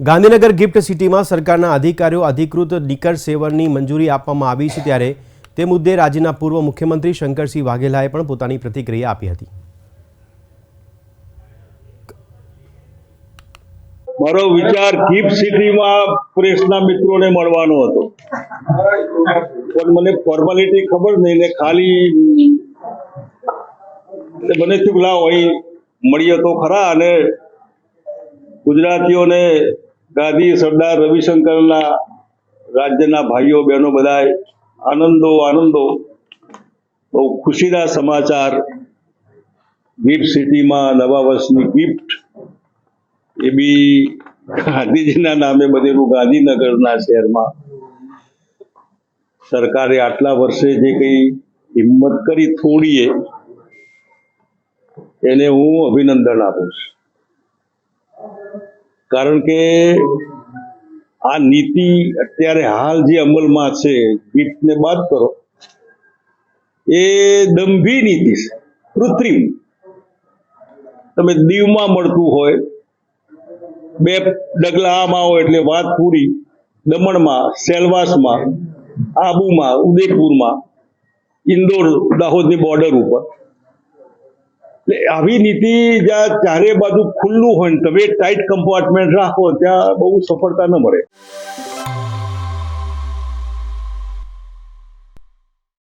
Gandhinagar gift સિટીમાં સરકારના અધિકારીઓ અધિકૃત લિકર સેવનની મંજૂરી આપવામાં આવી છે ત્યારે તે મુદ્દે રાજ્યના પૂર્વ મુખ્યમંત્રી શંકરસિંહ વાઘેલાએ પણ પોતાની પ્રતિક્રિયા આપી હતી. મારો વિચાર ગિફ્ટ સિટીમાં પ્રેસના મિત્રોને મળવાનો હતો. પણ મને ફોર્માલિટી ખબર નહીં ને ખાલી મને થયું હોય અહીં મળીએ તો ખરા અને ગુજરાતીઓને ગાંધી સરદાર રવિશંકરના રાજ્યના ભાઈઓ, બહેનો બધા આનંદો આનંદો. બહુ ખુશીના સમાચાર. ગિફ્ટ સિટીમાં નવા વર્ષની ગિફ્ટ. એ બી ગાંધીજીના નામે બનેલું ગાંધીનગરના શહેરમાં. સરકારે આટલા વર્ષે જે કંઈ હિંમત કરી થોડીએ, એને હું અભિનંદન આપું છું. કારણ કે આ નીતિ અત્યારે હાલ જે અમલમાં છે ગીફ્ટને બાદ કરો, એ દંભી નીતિ છે, કૃત્રિમ. તમે દીવમાં મળતું હોય, બે ડગલા આમાં હોય એટલે વાત પૂરી, દમણમાં, સેલવાસમાં, આબુમાં, ઉદયપુરમાં, ઇન્દોર, દાહોદની બોર્ડર ઉપર. આવી નીતિ જ્યાં ચારે બાજુ ખુલ્લું હોય તમે ટાઈટ કમ્પાર્ટમેન્ટ રાખો, ત્યાં બહુ સફળતા ન મળે.